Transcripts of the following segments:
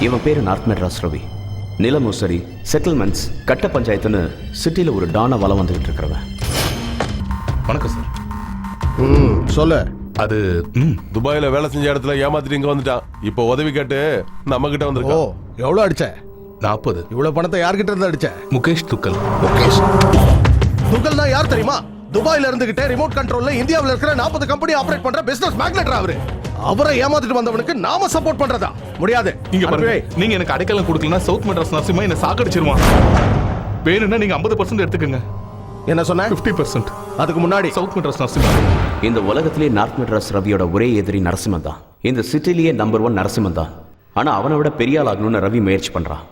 இவன் பேரு நார்த் மெட்ராஸ் ரவி. நிலமோசரி செட்டில்மெண்ட்ஸ் கட்ட பஞ்சாயத்துன்னு சிட்டியில் ஒரு டான வளம் வந்துகிட்டு இருக்கிறவன். வணக்கம் சார். ம் சொல்லு. அது ம் துபாயில வேலை செஞ்ச இடத்துல ஏமாத்திட்டு இங்க வந்துட்டான். இப்போ உதவி கேட்டு நம்ம கிட்ட ஓ வந்திருக்கான் எவ்வளவு அடிச்ச? நாற்பது. இவ்வளவு பணத்தை யார்கிட்ட இருந்து அடிச்ச? முகேஷ் துக்கல். முகேஷ். துகள்னா யார் தெரியுமா? துபாயில இருந்துகிட்டே ரிமோட் கண்ட்ரோல்ல இந்தியாவுல இருக்கிற 40 கம்பெனி ஆபரேட் பண்ற பிசினஸ் மேக்னெட் அவரு. அவரை ஏமாத்திட்டு வந்தவனுக்கு நாம சப்போர்ட் பண்றதா? முடியாது. இங்க பாருங்க. நீங்க எனக்கு அடைக்கலம் கொடுக்கலனா சவுத் மெட்ராஸ் நரசிம்மா என்ன சாக்கடிச்சிருவான் வேணும்னா நீங்க 50% எடுத்துக்கங்க. வை. என்ன சொன்ன? 50% அதுக்கு முன்னாடி. சவுத் மெட்ராஸ் நரசிம்மா. இந்த உலகத்திலே நார்த் மெட்ராஸ் ரவியோட ஒரே எதிரி நரசிம்மன் தான். இந்த சிட்டிலேயே நம்பர் ஒன் நரசிம்மன் தான். ஆனா அவனை விட பெரிய ஆள் ஆகணும்னு ரவி முயற்சி பண்றான்.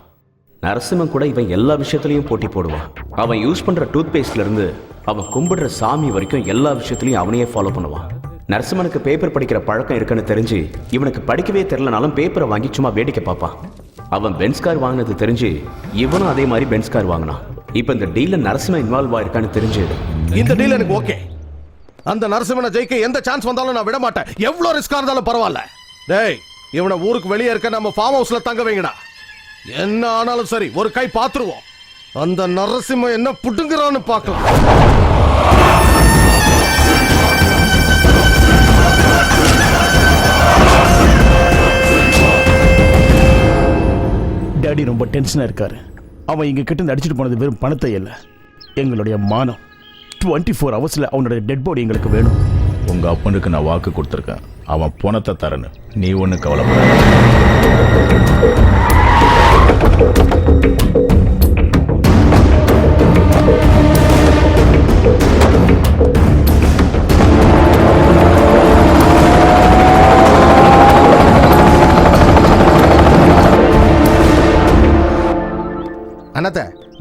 நரசிம்மன் கூட இவன் எல்லா விஷயத்திலையும் போட்டி போடுவான். அவன் யூஸ் பண்ற டூத் பேஸ்ட்ல இருந்து அவன் கும்பிடுற சாமி வரைக்கும் எல்லா விஷயத்திலையும் அவனையே ஃபாலோ பண்ணுவான். நரசிம்மனுக்கு பேப்பர் படிக்கிற பழக்கம் இருக்குன்னு தெரிஞ்சு இவனுக்கு படிக்கவே தெரிலனாலும் பேப்பரை வாங்கி சும்மா வேடிக்கை பார்ப்பான். அவன் பென்ஸ் கார் வாங்கினது தெரிஞ்சு இவனும் அதே மாதிரி பென்ஸ் கார் வாங்கினான். இப்போ இந்த டீல்ல நரசிம்மன் இன்வால்வ் ஆயிருக்கான்னு தெரிஞ்சு இந்த டீல் எனக்கு ஓகே அந்த நரசிம்மனை ஜெயிக்க எந்த சான்ஸ் வந்தாலும் நான் விட மாட்டேன் எவ்வளோ ரிஸ்க்காக இருந்தாலும் பரவாயில்ல. டேய் இவனை ஊருக்கு வெளியே இருக்க நம்ம ஃபார்ம் ஹவுஸ்ல தங்க வைங்கடா. என்ன ஆனாலும் சரி ஒரு கை பார்த்துருவோம். அந்த நரசிம்மன் என்ன புட்டுங்கிறான்னு பார்க்கலாம். ரொம்ப டென்ஷனாக இருக்காரு. அவன் எங்கள் கிட்ட அடிச்சுட்டு போனது வெறும் பணத்தை இல்லை எங்களுடைய மானம். டுவெண்ட்டி ஃபோர் ஹவர்ஸில் அவனுடைய டெட் பாடி எங்களுக்கு வேணும். உங்கள் அப்பனுக்கு நான் வாக்கு கொடுத்துருக்கேன். அவன் பணத்தை தரணும் நீ ஒன்றும் கவலைப்பட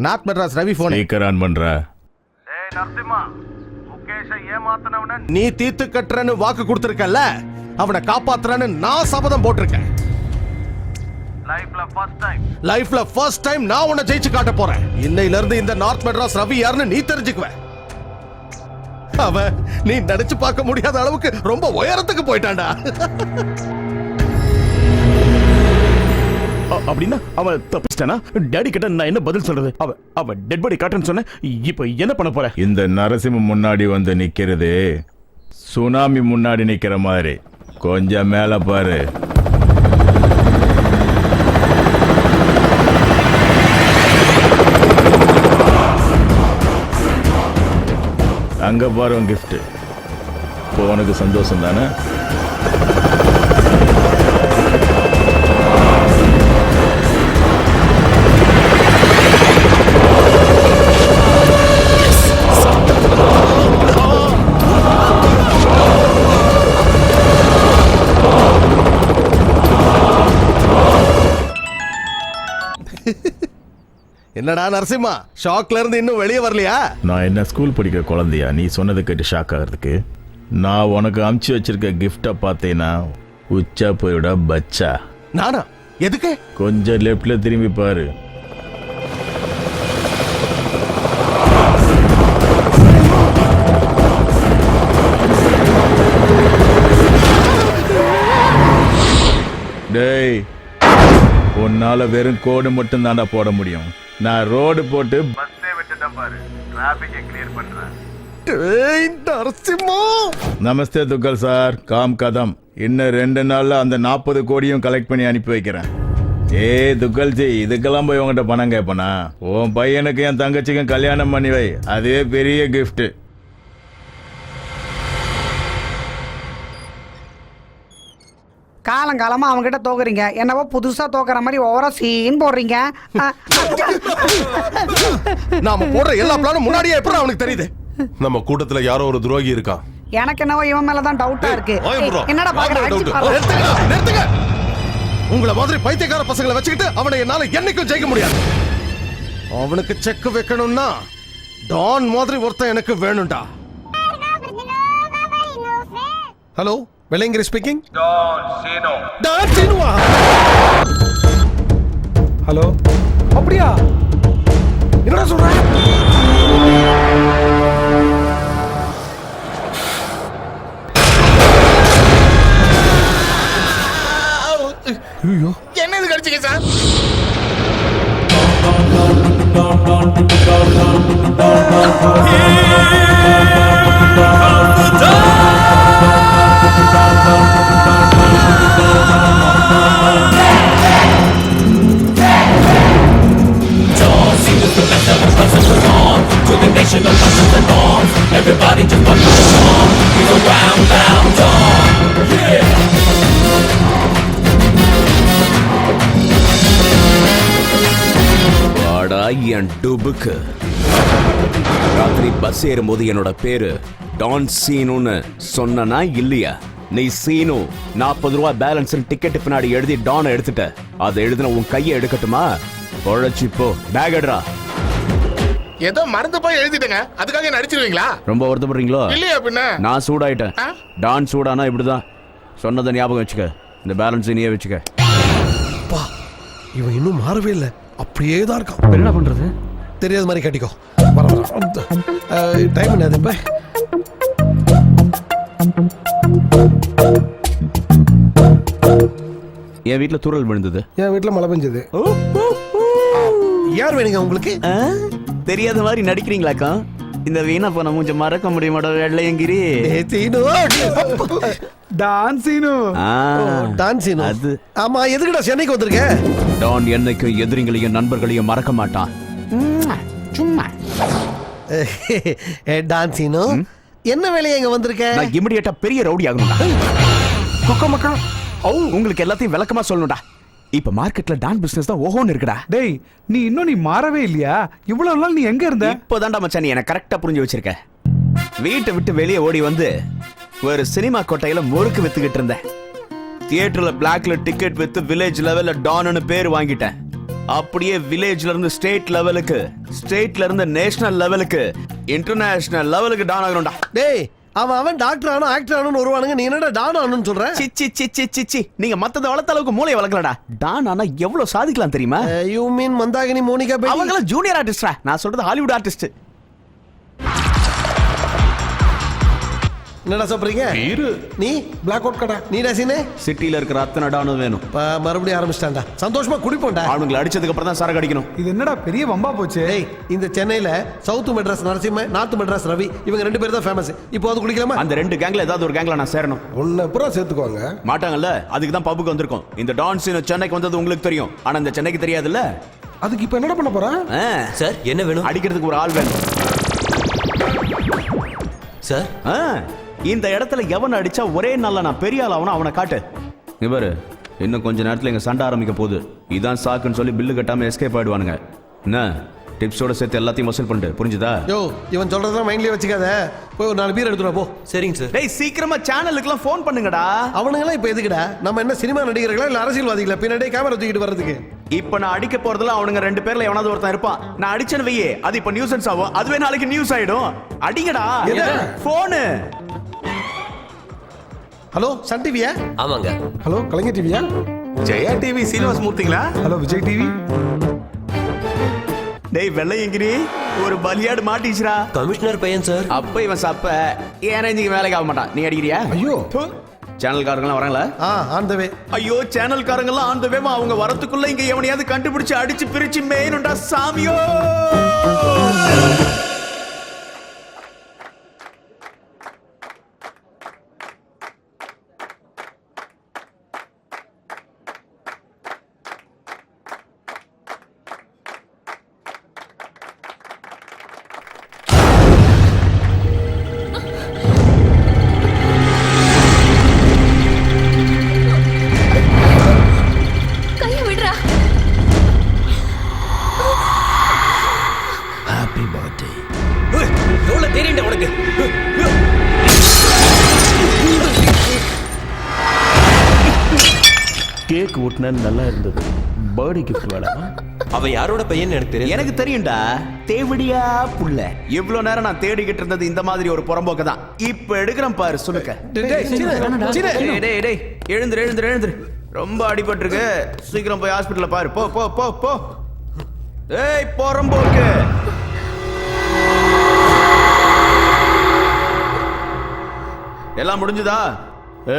north Madras Ravi phone speaker on பண்ற. நீ தீர்த்து கட்டுறன்னு வாக்கு கொடுத்துருக்கல அவனை காப்பாத்துறன்னு நான் சபதம் போட்டிருக்கேன். லைஃப்ல ஃபர்ஸ்ட் டைம் நான் உன்னை ஜெயிச்சு காட்ட போறேன். இன்னையில இருந்து இந்த நார்த் மெட்ராஸ் ரவி யாருன்னு நீ தெரிஞ்சுக்குவ. அவன் நீ நினைச்சு பார்க்க முடியாத அளவுக்கு ரொம்ப உயரத்துக்கு போயிட்டான்டா. அப்படின்னா அவன் தப்பிச்சிட்டானா? டேடி கிட்ட நான் என்ன பதில் சொல்றது? அவ அவ டெட் பாடி காட்டுன்னு சொன்னேன். இப்போ என்ன பண்ண போற? இந்த நரசிம்ம முன்னாடி வந்து நிக்கிறது சுனாமி முன்னாடி நிக்கிற மாதிரி. கொஞ்சம் மேல பாரு. அங்க பாரு கிஃப்ட் இப்போ உனக்கு சந்தோஷம் தானே? என்னடா நரசிம்மா? ஷாக்ல இருந்து இன்னும் வெளியே வரலையா? நான் என்ன ஸ்கூல் படிக்கிற குழந்தையா? நீ சொன்னதை கேட்டு ஷாக் ஆகிறதுக்கு. நான் உனக்கு அமுச்சு வச்சிருக்க கிஃப்டை பார்த்தீங்கன்னா உச்சா போயோட பச்சா. நானா? எதுக்கு? கொஞ்சம் லெஃப்ட்ல திரும்பி பாரு. டேய் உன்னால வெறும் கோடு மட்டும் தாண்டா போட முடியும். நான் ரோடு போட்டு டேய், நரசிம்மா நமஸ்தே துக்கல் சார் காம் கதம். இன்னும் ரெண்டு நாள்ல அந்த நாற்பது கோடியும் கலெக்ட் பண்ணி அனுப்பி வைக்கிறேன். ஏய் துக்கல்ஜி இதுக்கெல்லாம் போய் உங்ககிட்ட பணம் கேட்பனா உன் பையனுக்கு என் தங்கச்சிக்கும் கல்யாணம் பண்ணி வை. அதே பெரிய gift. காலங்காலமா அவங்ககிட்ட தோக்குறீங்க. என்னவோ புதுசா தோக்குற மாதிரி ஓவரா சீன் போடுறீங்க. நாம போடுற எல்லா பிளானும் முன்னாடியே எப்படி அவனுக்கு தெரியுது? நம்ம கூட்டத்துல யாரோ ஒரு துரோகி இருக்கான் எனக்கு என்னவோ இவன் மேலதான் டவுட்டா இருக்கு. என்னடா நிறுத்துங்க உங்களை மாதிரி பைத்தியக்கார பசங்களை வச்சுக்கிட்டு அவனை என்னால என்னைக்கும் ஜெயிக்க முடியாது. அவனுக்கு செக் வைக்கணும்னா டான் மாதிரி ஒருத்தன் எனக்கு வேணும்டா. ஹலோ வெள்ளையங்கிரி ஸ்பீக்கிங் டான் சீனுவா ஹலோ அப்படியா? என்னடா சொல்ற? ஐயோ என்ன இது என் டுபுக்கு. ராத்திரி பஸ் ஏறும்போது என்னோட பேரு டான் சீனுன்னு சொன்னனா இல்லையா? நீ சீனு நாற்பது ரூபா பேலன்ஸ் டிக்கெட் பின்னாடி எழுதி டான் எடுத்துட்ட. அதை எழுதின உன் கையை எடுக்கட்டுமா? பொழைச்சி போ பேக் எடுறா. ஏதோ மறந்து போய் எழுதிட்டேங்க. அதுக்காக என்ன அடிச்சிருவீங்களா? ரொம்ப வருத்தப்படுறீங்களோ? இல்லையா பின்ன. நான் சூடாயிட்டேன்? டான் சூடானா இப்படிதான். சொன்னதை ஞாபகம் வச்சுக்க. இந்த பேலன்ஸ் நீயே வச்சுக்க. இவன் இன்னும் மாறவே இல்லை. அப்படியே தான் இருக்கான் என்ன பண்றது? தெரியாத மாதிரி கட்டிக்கோ. வர வர. டைம் என்னது இப்போ? என் வீட்ல தூரல் விழுந்தது. என் வீட்டில் மழை பெஞ்சது. யார் வேணுங்க உங்களுக்கு? தெரியாத மாதிரி நடிக்கிறீங்களாக்கா? இந்த வீணா போன மூஞ்ச மறக்க முடியுமாடா வெள்ளையங்கிரி? டான்ஸினு ஆ, டான்ஸினோ அது. ஆமா எதுக்குடா சென்னைக்கு வந்திருக்க? டான் என்னைக்கும் எதிரிங்களையும் நண்பர்களையும் மறக்க மாட்டான். சும்மா டான்ஸினோ என்ன வேலையை இங்க வந்திருக்க? நான் இமிடியேட்டா பெரிய ரவுடி ஆகணும்டா கொக்கோ மக்கா. உங்களுக்கு எல்லாத்தையும் விளக்கமா சொல்லணும்டா. இப்ப மார்க்கெட்ல டான் பிசினஸ் தான் ஓஹோன்னு இருக்குடா. டேய் நீ இன்னும் நீ மாறவே இல்லையா? இவ்வளவு நாள் நீ எங்க இருந்த? இப்போதான்டா மச்சான் நீ எனக்கு கரெக்டா புரிஞ்சு வச்சிருக்க. வீட்டை விட்டு வெளியே ஓடி வந்து ஒரு சினிமா கொட்டையில முறுக்கு வித்துக்கிட்டு இருந்தேன். தியேட்டர்ல பிளாக்ல டிக்கெட் வித்து வில்லேஜ் லெவல்ல டான்னு பேர் வாங்கிட்டேன். அப்படியே வில்லேஜ்ல இருந்து ஸ்டேட் லெவலுக்கு ஸ்டேட்ல இருந்து நேஷனல் லெவலுக்கு இன்டர்நேஷனல் லெவலுக்கு டான் ஆகணும்டா. டேய் அவன் அவன் டாக்டர் ஆனும் ஆக்டர் ஆனும் வருவானுங்க. நீ என்னடா டான் ஆனும் சொல்ற? C C C C C C. நீங்க மத்தத வளர்த்த அளவுக்கு மூளையை வளர்க்கலடா. டான் ஆனா எவ்வளவு சாதிக்கலாம் தெரியுமா? You mean Mandakini Monica baby அவங்களாம் ஜூனியர் ஆர்டிஸ்டா நான் சொல்றது ஹாலிவுட் ஆர்டிஸ்ட் என்னடா சாப்பிடுறீங்க? இரு நீ? பிளாக் அவுட் கடா. நீடா சீனே? சிட்டில இருக்கிற அத்தனை டானும் வேணும். இப்ப மறுபடியும் ஆரம்பிச்சிட்டான்டா. சந்தோஷமா குடிப்போம்டா. அவனுங்களை அடிச்சதுக்கு அப்புறம் தான் சரக்கு அடிக்கணும். இது என்னடா பெரிய வம்பா போச்சு? டேய் இந்த சென்னையில சவுத் மெட்ராஸ் நரசிம்ம நார்த் மெட்ராஸ் ரவி இவங்க ரெண்டு பேரும் தான் ஃபேமஸ் இப்போ அது குடிக்கலாமா? அந்த ரெண்டு கேங்ல ஏதாவது ஒரு கேங்ல நான் சேரணும். உன்னை பூரா சேர்த்துக்குவாங்க. மாட்டாங்கல்ல? அதுக்கு தான் பப்புக்கு வந்திருக்கோம். இந்த டான்ஸ் சென்னைக்கு வந்தது உங்களுக்கு தெரியும். ஆனா இந்த சென்னைக்கு தெரியாதுல்ல? அதுக்கு இப்ப என்ன பண்ண போற? ஆ, சார் என்ன வேணும்? அடிக்கிறதுக்கு ஒரு ஆள் வேணும். சார்? ஆ, இந்த இடத்துல எவன் அடிச்சா ஒரே நாள்ல நான் பெரிய ஆள் ஆகணும் அவனை காட்டு. இவரு இன்னும் கொஞ்ச நேரத்துல எங்க சண்டை ஆரம்பிக்க போகுது. இதான் சாக்குன்னு சொல்லி பில்லு கட்டாம எஸ்கேப் ஆயிடுவானுங்க. என்ன? டிப்ஸோட சேர்த்து எல்லாத்தையும் வசூல் பண்ணிட்டு புரிஞ்சுதா? யோ இவன் சொல்றதெல்லாம் மைண்ட்லயே வச்சுக்காத. போய் ஒரு நாலு பீர் எடுத்துட்டு வா, போ. சரிங்க சார் டேய் சீக்கிரமா சேனலுக்குலாம் ஃபோன் பண்ணுங்கடா. அவனுங்களாம் இப்போ எதுக்குடா? நம்ம என்ன சினிமா நடிகர்களா இல்ல அரசியல்வாதிகளா? பின்னாடியே கேமரா தூக்கிட்டு வர்றதுக்கு. இப்ப நான் அடிக்க போறதுல அவனுங்க ரெண்டு பேர்ல எவனாவது ஒருத்தன் இருப்பான். நான் அடிச்சேன்னு வையே அது இப்ப நியூசன்ஸ் ஆகும். அதுவே நாளைக்கு நியூஸ் ஆயிடும். அடிங்கடா? போனு ஹலோ சன் டிவியா ஆமாங்க. ஹலோ கலைஞர் டிவியா ஜெயா டிவி சீனிவாஸ் மூர்த்திங்களா? ஹலோ விஜய் டிவி டேய் வெள்ளையங்கிரி ஒரு பலியாடு மாட்டிச்சுடா. கமிஷனர் பையன் சார். அப்ப இவன் சப்ப ஏன் இன்னைக்கு வேலைக்கு ஆக மாட்டான்? நீ அடிக்கிறியா? ஐயோ. சேனல்காரங்களாம் வராங்களா? ஆ ஆன் த வே ஐயோ சேனல்காரங்களாம் ஆன் த வேமா அவங்க வரத்துக்குள்ள இங்க எவனையாவது கண்டுபிடிச்சு அடிச்சு பிரிச்சு மேயணும்டா சாமியோ. கேக் ஊட்டினா நல்லா இருந்தது. பர்த்டே கிஃப்ட் வேலை அவன் யாரோட பையன் எனக்கு தெரியும் எனக்கு தெரியும்டா. தேவடியா புள்ள. இவ்வளவு நேரம் நான் தேடிக்கிட்டு இருந்தது இந்த மாதிரி ஒரு புறம்போக்க தான் இப்ப எடுக்கிறேன் பாரு சொல்லுக்க டேய் டேய் டேய் எழுந்துரு எழுந்துரு எழுந்துரு. ரொம்ப அடிபட்டிருக்கு. சீக்கிரம் போய் ஹாஸ்பிடல்ல பாரு. போ போ போ போ. ஏய் புறம்போக்கு. எல்லாம் முடிஞ்சுதா?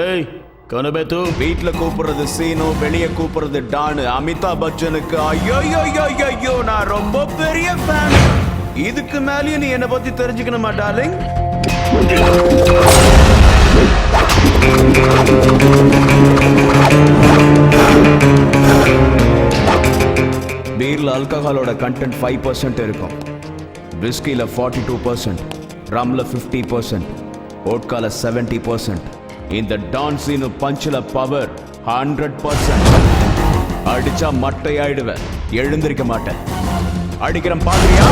ஏய் கனபேத்து வீட்ல கூப்பிடுறது சீனு வெளியே கூப்பிடுறது டானு. அமிதாப் பச்சனுக்கு ஐயோ ஐயோ நான் ரொம்ப பெரிய ஃபேன் இதுக்கு மேலேயும் நீ என்னை பத்தி தெரிஞ்சுக்கணுமா டார்லிங் பீரில் ஆல்கஹாலோட கண்டென்ட் ஃபைவ் பர்சன்ட் இருக்கும். விஸ்கியில் ஃபார்ட்டி டூ பர்சன்ட் ரம்ல ஃபிஃப்டி பர்சன்ட் ஓட்கால செவன்ட்டி பர்சன்ட் இந்த டான்ஸின் பஞ்சில பவர் ஹண்ட்ரட் பர்சன்ட் அடிச்சா மட்டையாயிடுவேன் எழுந்திருக்க மாட்டேன். அடிக்கிறேன் பாக்குறியா?